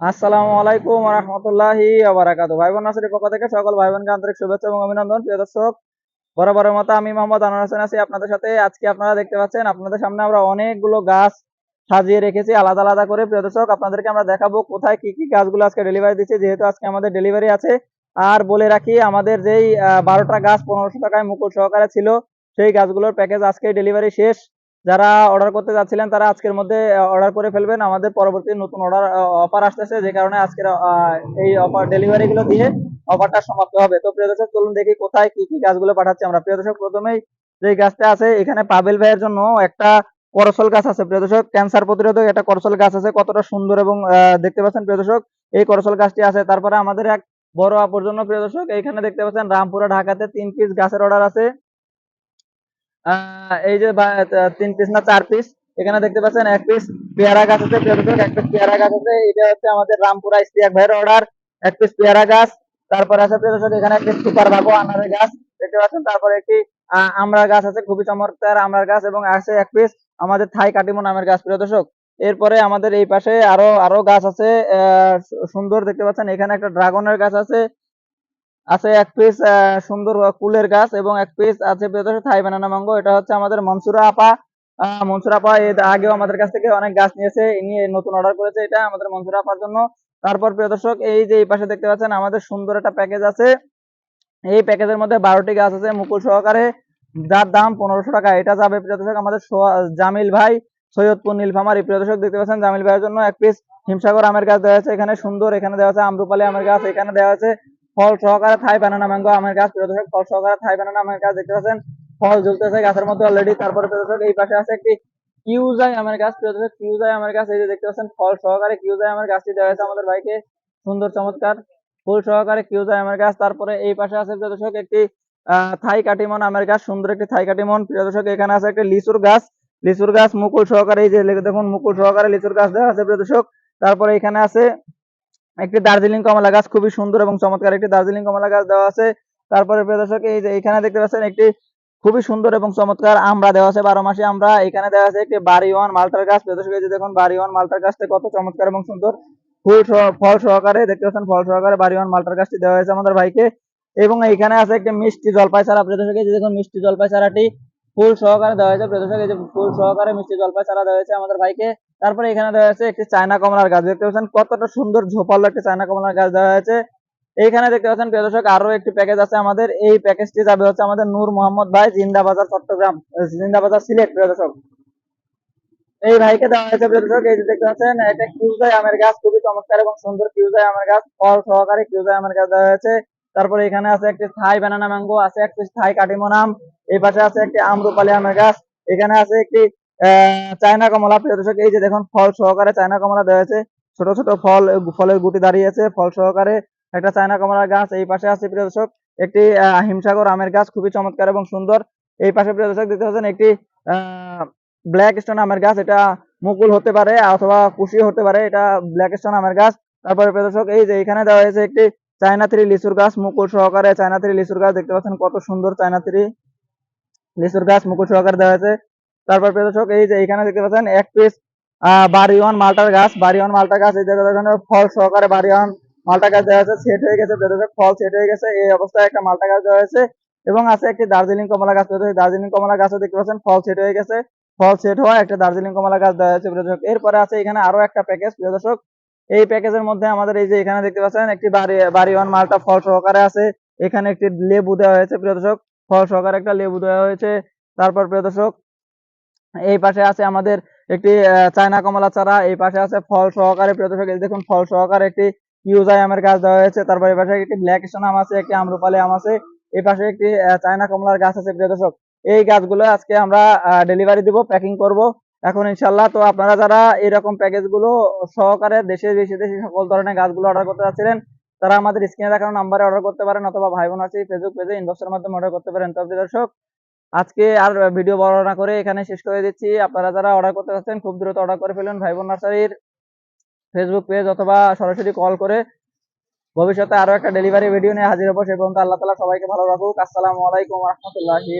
আসসালামু আলাইকুম রহমতুল্লাহি আবরাকাত ভাই বোন নাসিরের পক্ষ থেকে সকল ভাই বোনকে আন্তরিক শুভেচ্ছা এবং অভিনন্দন। প্রিয় দর্শক, বরাবরের মতো আমি মোহাম্মদ আনোয়ার হোসেন আছি আপনাদের সাথে। আজকে আপনারা দেখতে পাচ্ছেন, আপনাদের সামনে আমরা অনেকগুলো গাছ সাজিয়ে রেখেছি আলাদা আলাদা করে। প্রিয় দর্শক, আপনাদেরকে আমরা দেখাবো কোথায় কি কি গাছগুলো আজকে ডেলিভারি দিচ্ছি, যেহেতু আজকে আমাদের ডেলিভারি আছে। আর বলে রাখি, আমাদের যেই বারোটা গাছ পনেরোশো টাকায় মুকুল সহকারে ছিল, সেই গাছগুলোর প্যাকেজ আজকে ডেলিভারি শেষ। যারা অর্ডার করতে যাচ্ছিলেন, তারা আজকের মধ্যে অর্ডার করে ফেলবেন। আমাদের পরবর্তী নতুন অর্ডার অফার আসতেছে। যে কারণে আজকের এই অফার ডেলিভারি গুলো দিয়ে অফারটা সমাপ্ত হবে। তো প্রিয় দর্শক, চলুন দেখি কোথায় কি কি গাছগুলো পাঠাচ্ছি আমরা। প্রিয় দর্শক, প্রথমেই যে গাছটা আছে, এখানে পাবেল ভাইয়ের জন্য একটা করসল গাছ আছে। প্রিয় দর্শক, ক্যান্সার প্রতিরোধক একটা করসল গাছ আছে। কতটা সুন্দর এবং দেখতে পাচ্ছেন প্রিয় দর্শক, এই করসল গাছটি আছে। তারপরে আমাদের এক বড় আপুর জন্য প্রিয় দর্শক, এইখানে দেখতে পাচ্ছেন রামপুরা, ঢাকাতে তিন পিস গাছের অর্ডার আছে। এই যে তিন পিস না চার পিস এখানে দেখতে পাচ্ছেন এক পিস পেয়ারা গাছ আছে প্রিয় দর্শক, এক পিস পেয়ারা গাছ আছে। এটা হচ্ছে আমাদের রামপুরা ইস্তিয়াক ভাইয়ের অর্ডার এক পিস পেয়ারা গাছ। তারপর আছে এখানে একটি সুপার বাগো আনারের গাছ। দেখতে পাচ্ছেন? তারপরে একটি আহ, আমড়ার গাছ আছে খুবই চমৎকার আমড়ার গাছ এবং আছে এক পিস আমাদের থাই কাটিমো নামের গাছ প্রিয় দর্শক। এরপরে আমাদের এই পাশে আরও আরও গাছ আছে সুন্দর দেখতে পাচ্ছেন? এখানে একটা ড্রাগনের গাছ আছে আছে এক পিস সুন্দর কুলের গাছ এবং এক পিস আছে প্রিয়দর্শক থাই বানানা ম্যাঙ্গো এটা হচ্ছে আমাদের মনসুরা আপা। মনসুরা আপা এর আগেও আমাদের কাছ থেকে অনেক গাছ নিয়েছে নিয়ে নতুন অর্ডার করেছে এটা আমাদের মনসুরা আপার জন্য। তারপর প্রিয় দর্শক, এই যে এই পাশে দেখতে পাচ্ছেন আমাদের সুন্দর একটা প্যাকেজ আছে। এই প্যাকেজের মধ্যে বারোটি গাছ আছে, মুকুল সহকারে। যার দাম পনেরোশো টাকা। এটা যাবে প্রিয় দর্শক আমাদের জামিল ভাই, সৈয়দপুর নীলফামারি। প্রিয় দর্শক, দেখতে পাচ্ছেন জামিল ভাইয়ের জন্য এক পিস হিমসাগর আমের গাছ দেওয়া আছে এখানে। সুন্দর এখানে দেওয়া আছে আমরুপালি আমের গাছ, এখানে দেওয়া আছে ফল সহকারে থাই বানানা ম্যাঙ্গো আমের গাছ, প্রিয় দর্শক, ফল সহকারে থাই বানানা আমের গাছ দেখতে পাচ্ছেন? ফল ঝুলতেছে গাছের মধ্যে অলরেডি তারপরে প্রিয় দর্শক, এই পাশে আছে একটি কিউজাই আমের গাছ, প্রিয় দর্শক, কিউজাই আমের গাছ, এই যে দেখতে পাচ্ছেন, ফল সহকারে কিউজাই আমের গাছটি দেওয়া হয়েছে আমাদের ভাইকে। সুন্দর, চমৎকার। ফুল সহকারে কিউজাই আমের গাছ। তারপরে এই পাশে আছে, প্রিয় দর্শক, একটি থাই কাটিমন আমের গাছ, সুন্দর একটি থাই কাটিমন। প্রিয় দর্শক, এখানে আছে একটি লিচুর গাছ। লিচুর গাছ মুকুল সহকারে, এই যে দেখুন, মুকুল সহকারে লিচুর গাছ দেওয়া আছে, প্রিয় দর্শক। তারপরে এখানে আছে একটি দার্জিলিং কমলা গাছ খুবই সুন্দর এবং চমৎকার একটি দার্জিলিং কমলা গাছ দেওয়া আছে। তারপরে প্রিয় দর্শক, এই যে এখানে দেখতে পাচ্ছেন একটি খুবই সুন্দর এবং চমৎকার আমরা দেওয়া আছে, বারো মাসে আমরা এখানে দেওয়া আছে একটি বাড়ি ওয়ান মালটার গাছ। প্রিয় দর্শক, এই যে দেখুন বাড়ি ওয়ান মালটার গাছটা কত চমৎকার এবং সুন্দর। ফুল ফল সহকারে দেখতে পাচ্ছেন, ফল সহকারে বাড়ি ওয়ান মালটার গাছটি দেওয়া হয়েছে আমাদের ভাইকে। এবং এখানে আছে একটি মিষ্টি জলপাই চারা প্রিয় দর্শক, এই যে দেখুন মিষ্টি জলপাই চারাটি ফুল সহকারে দেওয়া হয়েছে। প্রিয় দর্শক, এই যে ফুল সহকারে মিষ্টি জলপাই চারা দেওয়া হয়েছে আমাদের ভাইকে। তারপরে এখানে দেওয়া হয়েছে একটি চায়না কমলার গাছ। দেখতে পাচ্ছেন কতটা সুন্দর ঝোপালো একটি চায়না কমলার গাছ দেওয়া হয়েছে। এইখানে দেখতে পাচ্ছেন প্রিয় দর্শক আরও একটি প্যাকেজ আছে আমাদের। এই প্যাকেজটি যাবে হচ্ছে আমাদের নূর মোহাম্মদ ভাই জিন্দাবাজার, চট্টগ্রাম জিন্দাবাজার সিলেট, প্রিয় দর্শক। এই ভাইকে দেওয়া হয়েছে প্রিয় দর্শক, এই যে দেখতে পাচ্ছেন, এটা কিউজাই আমের গাছ, খুবই চমৎকার এবং সুন্দর কিউজাই আমের গাছ, ফল সহকারে কিউজাই আমের গাছ দেওয়া হয়েছে। তারপরে এখানে আছে একটি থাই বানানা ম্যাঙ্গো আছে একটি থাই কাটিমোনাম এই পাশে আছে একটি আমরুপালি আমের গাছ, এখানে আছে একটি চায়না কমলা, প্রিয় দর্শক, এই যে দেখুন, ফল সহকারে চায়না কমলা দেওয়া হয়েছে। ছোট ছোট ফল, ফলের গুটি দাঁড়িয়ে আছে, ফল সহকারে একটা চায়না কমলার গাছ এই পাশে আছে, প্রিয় দর্শক। একটি হিমসাগর আমের গাছ, খুবই চমৎকার এবং সুন্দর। এই পাশে, প্রিয় দর্শক, দেখতে পাচ্ছেন একটি ব্ল্যাক স্টোন আমের গাছ, এটা মুকুল হতে পারে অথবা কুশি হতে পারে, এটা ব্ল্যাক স্টোন আমের গাছ। তারপরে, প্রিয় দর্শক, এই যে এখানে দেওয়া হয়েছে একটি চায়না থ্রি লিচুর গাছ, মুকুল সহকারে চায়না থ্রি লিচুর গাছ, দেখতে পাচ্ছেন কত সুন্দর চায়না থ্রি লিচুর গাছ, মুকুল সহকারে দেওয়া হয়েছে। তারপর প্রিয় দর্শক, এই যে এখানে দেখতে পাচ্ছেন, এক পিস বাড়িওয়ান মালটার গাছ, বাড়িওয়ান মালটা গাছ, এই যে এখানে ফল সহকারে বাড়িওয়ান মালটা গাছ দেওয়া হয়েছে সেট হয়ে গেছে, প্রিয় ফল সেট হয়ে গেছে, এই অবস্থায় একটা মালটা গাছ দেওয়া হয়েছে এবং আছে একটি দার্জিলিং কমলা গাছ দার্জিলিং কমলা গাছও দেখতে পাচ্ছেন, ফল সেট হয়ে গেছে, ফল সেট হওয়া একটা দার্জিলিং কমলা গাছ দেওয়া হয়েছে, প্রিয় এরপরে আছে এখানে আরও একটা প্যাকেজ প্রিয় দর্শক, এই প্যাকেজের মধ্যে আমাদের এই যে এখানে দেখতে পাচ্ছেন, একটি বাড়ি, বাড়িওয়ান মালটা ফল সহকারে আছে, এখানে একটি লেবু দেওয়া হয়েছে, প্রিয় দর্শক, ফল সহকারে একটা লেবু দেওয়া হয়েছে, তারপর প্রিয় দর্শক এই পাশে আছে আমাদের একটি চায়না কমলা চারা, এই পাশে আছে ফল সহকারে প্রিয় দর্শক দেখুন ফল সহকারে একটি ইউজাই আমের গাছ দেওয়া হয়েছে, তারপর এই পাশে একটি ব্ল্যাক স্টোন আম আছে, একটি আমরুপালি আম আছে, এই পাশে একটি চায়না কমলার গাছ আছে প্রিয় দর্শক। এই গাছগুলো আজকে আমরা ডেলিভারি দিব প্যাকিং করব। এখন ইনশাল্লাহ তো আপনারা যারা এরকম প্যাকেজগুলো সহকারে দেশে বিদেশি সকল ধরনের গাছগুলো অর্ডার করতে চাচ্ছিলেন তারা আমাদের স্ক্রিনে দেখানো নাম্বারে অর্ডার করতে পারেন, অথবা ভাই বোন আছে ফেসবুক পেজে ইনবক্সের মাধ্যমে অর্ডার করতে পারেন। তো প্রিয় দর্শক আজকে আর ভিডিও বড় না করে এখানে শেষ করে দিচ্ছি। আপনারা যারা অর্ডার করতে চাচ্ছেন খুব দ্রুত অর্ডার করে ফেলুন ভাই বোন নার্সারির ফেসবুক পেজ অথবা সরাসরি কল করে ভবিষ্যতে আরও একটা ডেলিভারি ভিডিও নিয়ে হাজির হব। সে পর্যন্ত আল্লাহ তালা সবাইকে ভালো রাখুক। আসসালামু আলাইকুম রহমতুল্লাহি